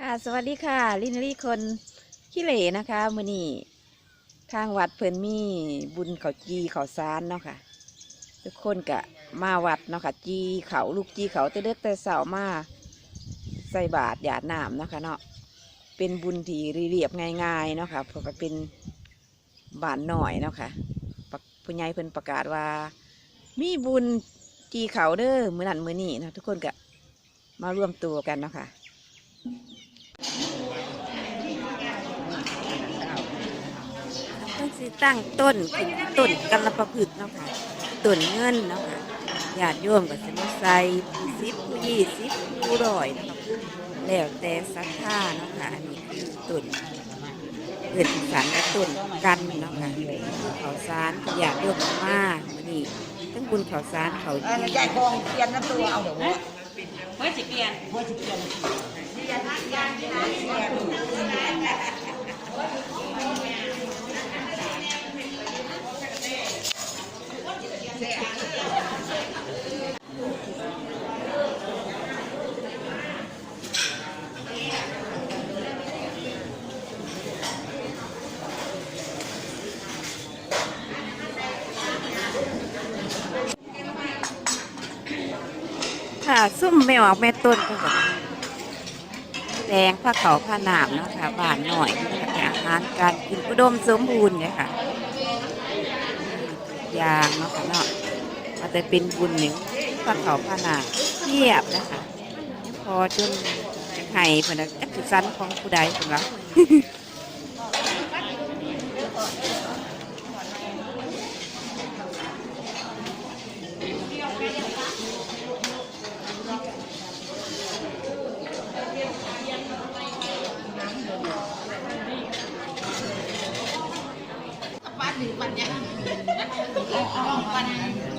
ค่ะสวัสดีค่ะ ลินลี่คนขี้เหร่นะคะมือนี่ทางวัดเพิ่นมีบุญเขาจีเขาซานเนาะค่ะ ทุกคนกะมาวัดเนาะค่ะ จีเขาลูกจีเขาแต่เด็กแต่สามาใส่บาตรหยาดน้ำเนาะค่ะเนาะเป็นบุญที่เรียบง่ายๆเนาะค่ะเพราะว่าเป็นบานหน่อยเนาะค่ะปะผู้ใหญ่เพิ่นประกาศว่า มีบุญจีเขาเด้อมือนั้นมือนี้เนะทุกคนกะมาร่วมตัวกันเนาะค่ะ ต้อง สิตั้งต้นขึ้นต้นกันละประพฤกษ์เนาะค่ะต้นเงินเนาะค่ะญาติโยมก็จะมาใส่ผู้สิบผู้ยี่สิบผู้ร้อยเนาะค่ะแล้วแต่ศรัทธาเนาะค่ะอันนี้คือต้นเกิดสารและต้นกันเนาะค่ะเขาวสารก็ญาติโยมเอามามื้อนี้ทั้งบุญเขาวสารเขาเออจียายกองเปลี่ยนน้ำตัวเอาเดี๋ยวว่าเพื่อสิเปลี่ยนค่ะ ซุ่มไม่ออกแม่ต้นก็แบบแดงผ้าเขาวผ้าหนามเนาะค่ะบานหน่อยอาหารการกินอุดมสมบูรณ์เนี่ยค่ะยางเนาะค่ะเนาะอาจจะเป็นบุญหนึ่งผ้าเขาวผ้าหนามเทียบนะคะพอจนจะให้เพื่อนจักคือสั้นของผู้ใดสำหรับ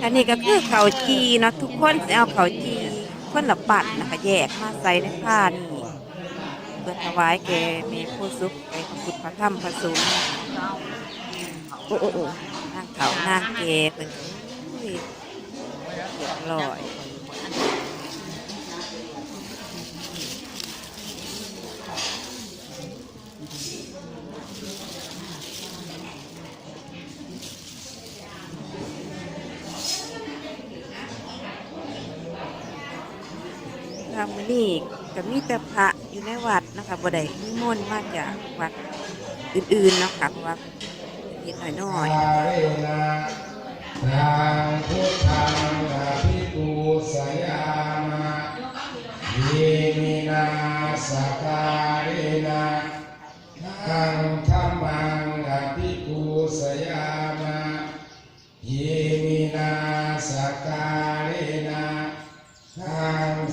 อันนี้ก็คือเขาจีเนาะทุกคนจะเอาเขาจีคนละปัดนะคะแยกมาใส่ในผ้านี่เพื่อถวายแกมีผู้สุขแก่พระพุทธพระธรรมพระสงฆ์โอ้โอ้โอ้นางเขานางเกเป็นอุ้ยเรียบร้อย ทางมือนี่ก็มีแต่พระอยู่ในวัดนะคะบ่ได้นิมนต์มาจากวัดอื่นๆนะคะเพราะว่าเห็นน้อยๆนะทางพุทธังอยามะเยมินาสการเรนะทางธรรมังอยามะเยมินาสการ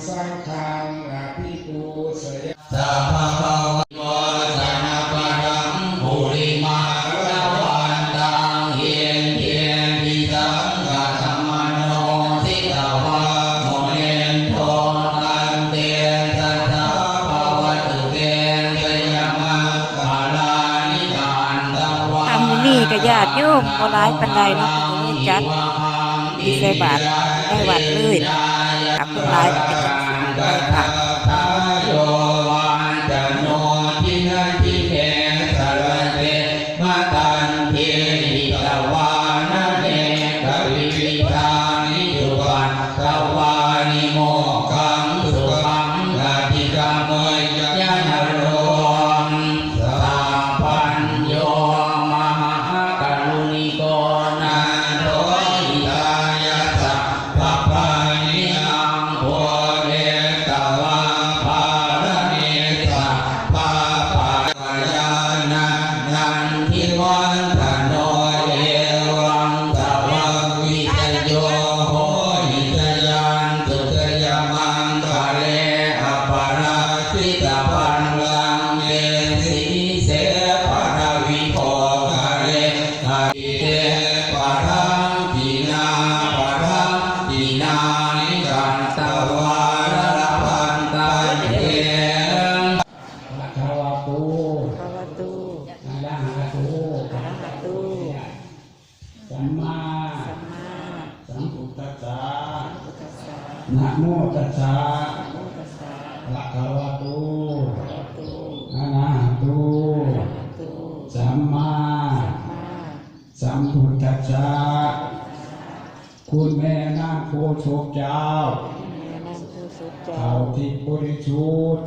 สังฆังอภิปูสยามะสัพพะวะสันปะรังภูริมาระวันตังเยนเยนทิสังกะธรรมโนทิตวะโมเนโทตันเตสัทธาภวตุเตสยามะกาลานิการตวะทำนี่ก็ญาติโยมบ่หลายปานใดเนาะจัดมีใส่บาตรได้วัดเลย หลายก็เป็นจังซี่เลยค่ะ นลังเยสิเสปะระวิโภคะเลอะอิเตปะทังปินาปะ ภะคะวาโตอะระหะโตสัมมาสัมพุทธเจ้าคุณแม่นาคโคโชคเจ้าเขาที่บริสุทธิ์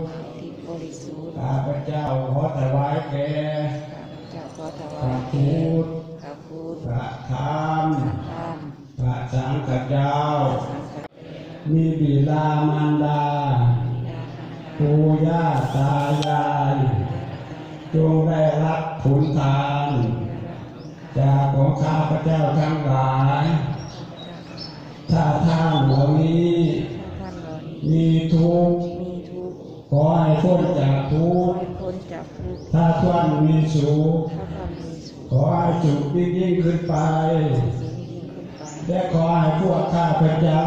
ข้าพเจ้าขอถวายแก่พระพุทธพระธรรมพระสังฆเจ้ามีบิดามารดา ปู่ย่าตายายจงได้รับผลทานจากของข้าพเจ้าทั้งหลาย ถ้าท่านเหล่านี้ท่านเหล่านี้มีทุกข์มีทุกข์ขอให้พ้นจากทุขอกข์ให้พ้นจากทุกข์ถ้าท่านมีสุขถ้าความมีสุขขอให้สุขยิ่งยิ่งขึ้นไปยิ่งยิ่งขึ้นไป และขอให้พวกข้าพเจ้า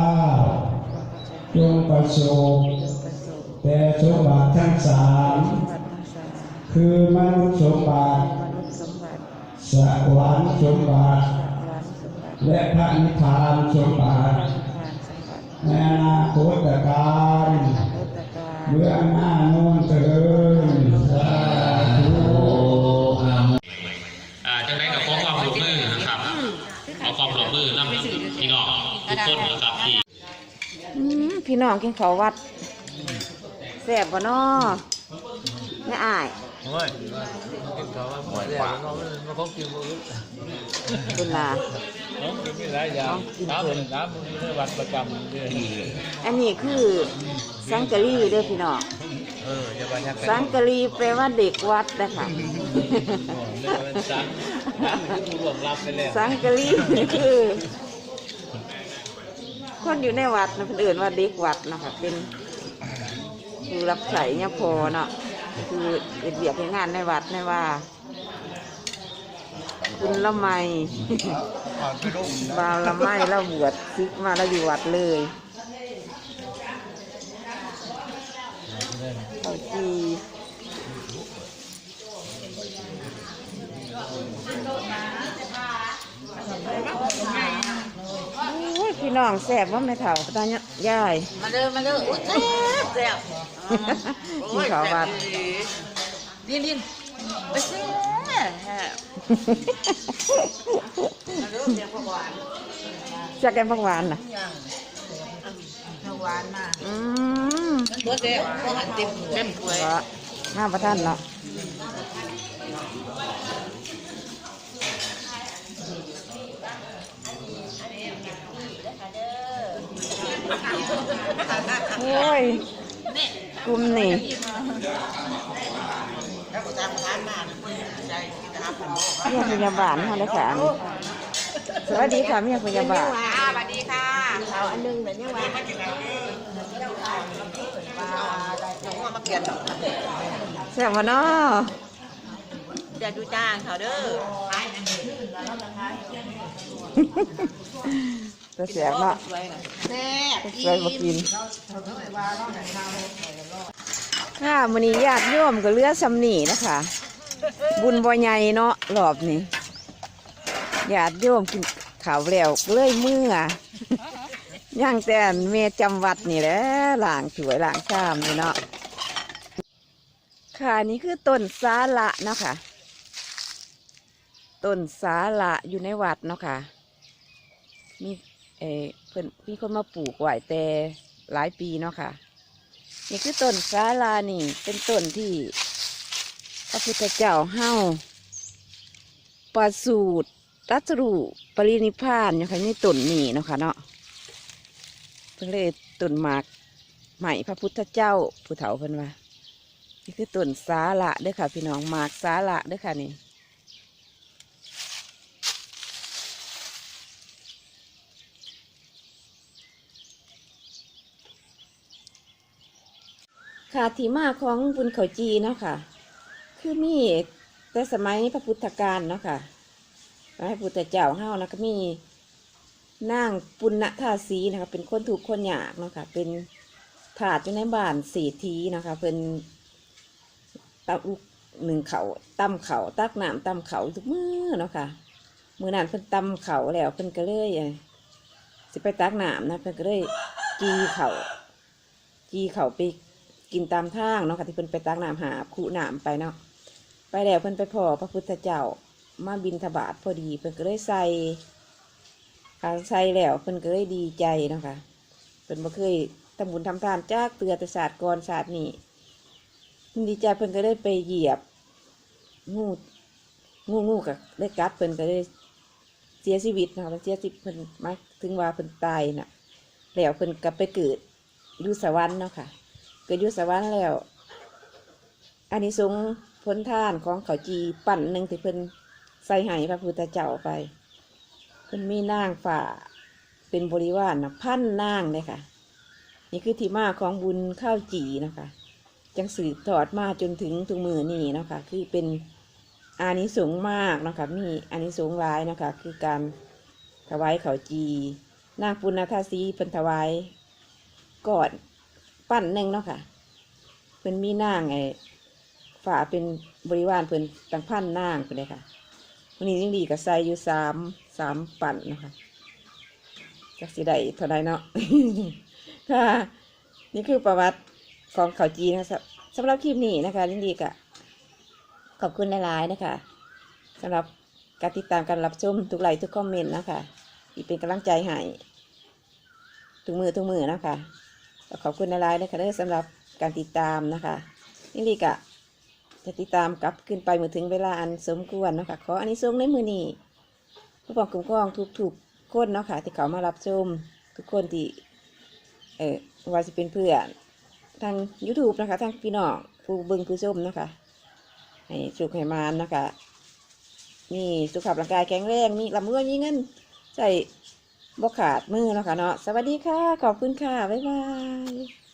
จงประสบประสบ แต่สมบัติทั้งสามสมบัติทั้งสามคือมนุษย์สมบัติมนุษย์สมบัติสวรรค์สมบัติร้านสมบัติ และพระนิพพานสมบัติทานสมบัติในอนาคตการพุทธกาลเมื่อหน้าโน้นเถินสาธุอ่าจังไรกับขอความร่วมมือนะครับเอาความร่วมมือนำพี่น้องทุกคนนะครับที่อืมพี่น้องกินข้าววัดแซ่บบ่น้อไม่อายโอ้ยกินเขาว่าหมดแล้วเนาะมันคงกินบ่คุณล่ะน้องกินไม่หลายอย่างน้ำเป็นน้ำมันในวัดประจำเดือนอันนี้คือสังกะรีเด้อพี่น้องเออจะไปยักสังกะรีแปลว่าเด็กวัดนะคะสังกะรีคือ คนอยู่ในวัดนะเพิ่นอื่นว่าเด็กวัดนะคะเป็น คือรับใส่เนี่ยพอเนาะคือเอ็ดเบียกเฮ็ดงานในวัดในว่า คุณละไมบาวละไมเราบวชซิกมาเราอยู่วัดเลยเอาจีโอ้ย พี่น้องแสบว่าไม่เท่าตาเนี่ยยาย มาเด้อมาเด้ออุ้ยแซ่บแซ่บกินข้าววัดดินดินไปแซ่บแซ่บมาเด้อเดี๋ยวพอหวานจะแกงผักหวานน่ะยังพอหวานมาอืมเบิดแล้วพอหันเต็มเต็มถ้วยก็ห้าประท่านเนาะ โอ้ยกลุ่มนี่แล้วก็ตามทานมาใจกินนะครับเมียพยาบาลเขาเลยค่ะสวัสดีค่ะเมียพยาบาลสวัสดีค่ะเอาอันนึงเหมือนยังไงมากินแล้วมาได้น้องมาเสียนแซ่บวะเนาะเดี๋ยวดูจ้างเขาเด้อ ตัวแซ่บเนาะแซ่บสวยบ่กินค่ะมื้อนี้ญาติโยมก็เหลือสำนีนะคะ บุญบ่ใหญ่เนาะรอบนี้ญาติโยมกินข้าวแล้วเลยเมื่อย่างแต่อันเมจำวัดนี่แหละล้างถ้วยล้างชามนี่เนาะค่ะนี่คือต้นสาละเนาะค่ะต้นสาละอยู่ในวัดเนาะค่ะ มี เอเพิ่นมีคนมาปลูกไว้แต่หลายปีเนาะค่ะ นี่คือต้นสาลานี่ เป็นต้นที่พระพุทธเจ้าเฮ้าประสูตรตรัสรูปรินิพานอยู่ค่ะในต้นนี้เนาะค่ะเนาะเพิ่นเลยต้นหมากใหม่พระพุทธเจ้าผู้เฒ่าเพิ่นว่านี่คือต้นสาละเด้อค่ะ พี่น้องหมากสาละเด้อค่ะนี่ ค่ะที่มาของบุญเขาจีเนาะค่ะ คือมีแต่สมัยพระพุทธการเนาะค่ะพระพุทธเจ้าเฮานะก็มีนางปุณณธาสีนะคะเป็นคนถูกคนยากเนาะค่ะ เป็นถาดอยู่ในบ้านเศรษฐีนะคะเป็นตักหนึ่งเขาตำเขาตักน้ำตำเขาทุกมือเนาะค่ะมือนั้นเพิ่นตำเขาแล้วเพิ่นก็เลยสิไปตักน้ำนะเพิ่นก็เลยจีเขาจีเขาไป กินตามทางเนาะค่ะที่เพิ่นไปตักน้ำหาคูน้ำไปเนาะไปแล้วเพิ่นไปพอพระพุทธเจ้ามาบินทบาทพอดีเพิ่นก็เลยใส่การใส่แล้วเพิ่นก็เลยดีใจเนาะค่ะเป็นบ่เคยทำบุญทำทานจากเตือแต่ศาสตร์ก่อนศาสตร์นี้ดีใจเพิ่นก็ได้ไปเหยียบงูงูงูกับได้กัดเพิ่นก็ได้เสียชีวิตนะคะเสียชีวิตเพิ่นมาถึงว่าเพิ่นตายน่ะแล้วเพิ่นก็ไปเกิดอยู่สวรรค์เนาะค่ะ กิดอยู่สวรรค์แล้ว อันนี้สงส์ผลทานของเขาจีปั่นหนึ่งที่เพิ่นใส่ให้พระพุทธเจ้าไปเพิ่นมีนางฝ่าเป็นบริวารนะพันนางเลยค่ะ นี่คือที่มาของบุญข้าวจีนะคะ จังสืบทอดมาจนถึงทุกมือนี่นะคะ คือเป็นอานิสงส์มากนะคะมีอานิสงส์หลายนะคะ คือการถวายเขาจีนางปุณณทาสีเป็นถวายก่อน ปั้นหนึ่งเนาะค่ะเป็นมีนางไอ้ฝ่าเป็นบริวารเพิ่นตั้งพันนางไปเลยค่ะวันนี้ยิ่งดีกับใส่อยู่สามสามปั่นนะคะจักสิได้เท่าไรเนาะค่ะ นี่คือประวัติของเขาจีนนะครับสำหรับคลิปนี้นะคะลินดีกะขอบคุณหลายๆนะคะสำหรับการติดตามการรับชมทุกไลค์ทุกคอมเมนต์นะคะที่เป็นกำลังใจให้ทุกมือทุกมือนะคะ ขอบคุณหลายนะคะเด้อสำหรับการติดตามนะคะลินดีกะจะติดตามกลับขึ้นไปเมื่อถึงเวลาอันสมควรเนาะคะขออันนี้ทรงในมือนี้ผู้ปกครองคุ้มครองทุกๆคนเนาะค่ะที่เขามารับชมทุกคนที่เออว่าจะเป็นเพื่อนทาง YouTube นะคะทางพี่น้องผู้บิ่งผู้ชมนะคะให้สุขให้มานนะคะมีสุขภาพร่างกายแข็งแรงมีลำเงินมีเงินใส่ บกขาดมือเนาะคะเนาะสวัสดีค่ะ ขอบคุณค่ะ บ๊ายบาย